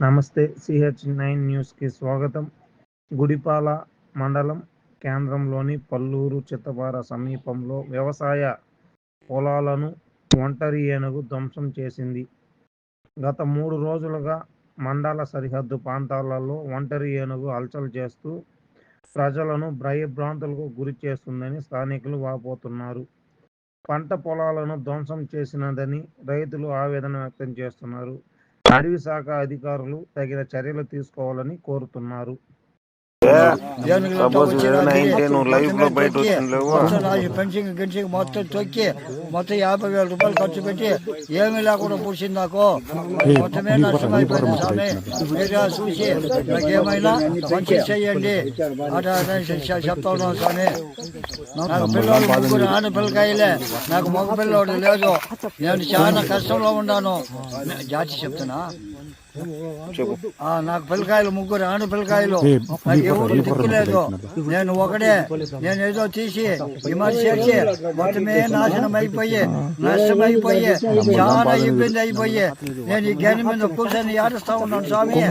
నమస్తే CH nine న్యూస్కి స్వాగతం. గుడిపాల మండలం కేంద్రంలోని పల్లూరు చిత్తపార సమీపంలో వ్యవసాయ పొలాలను ఒంటరి ఏనుగు ధ్వంసం చేసింది. గత మూడు రోజులుగా మండల సరిహద్దు ప్రాంతాలలో ఒంటరి ఏనుగు అలచలు చేస్తూ ప్రజలను భయభ్రాంతులకు గురి చేస్తుందని స్థానికులు వాపోతున్నారు. పంట పొలాలను ధ్వంసం చేసినదని రైతులు ఆవేదన వ్యక్తం చేస్తున్నారు. అడవి శాఖ అధికారులు తగిన చర్యలు తీసుకోవాలని కోరుతున్నారు. నువ్వు లైవ్? లో బయట వచ్చిండలేవు పెన్షన్ గిన్షన్ మొత్తం తొక్కి మొత్తం యాభై వేల రూపాయలు ఖర్చు పెట్టి ఏమీ లేకుండా పూసింది నాకు. మొత్తమే నష్టం అయిపోయింది స్వామి. మీరే చూసి నాకు ఏమైనా మంచి చెయ్యండి అట్లా చెప్తా ఉన్నాను స్వామి. నాకు పిల్లలు ముగ్గురు ఆడపిల్లకాయలే. నాకు మగ పిల్లోడు లేదు. నేను చాలా కష్టంలో ఉన్నాను. జాతి చెప్తున్నా. నాకు పిల్లకాయలు ముగ్గురు ఆడ పిల్లకాయలు. ఎవరు దిక్కులేదు? నేను ఒకడే. నేను ఏదో తీసి విమర్శ చేసి మొత్తమే నాశనం అయిపోయి నష్టం అయిపోయి చాలా ఇబ్బంది అయిపోయి నేను ఈ గని మీద కూర్చొని ఏడుస్తా ఉన్నాను స్వామి.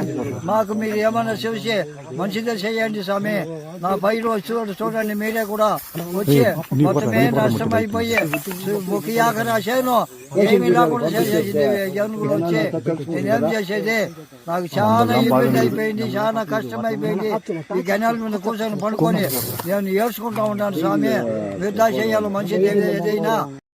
మాకు మీరు ఏమన్నా చూసి మంచిదే చేయండి స్వామి. నా పైరు చూడ చూడండి మీరే కూడా వచ్చి మొత్తమే నష్టం అయిపోయి ఒక యాకరా చేను ఏమీ లేకుండా చేసేసింది జనుగులు వచ్చి నేనేం చేసేది? నాకు చాలా ఇబ్బంది అయిపోయింది చాలా కష్టం అయిపోయింది. ఈ గణాల మీద కూర్చొని పడుకొని నేను ఏడ్చుకుంటా ఉన్నాను స్వామి. వృద్ధా చేయాలి మంచిది ఏదైనా.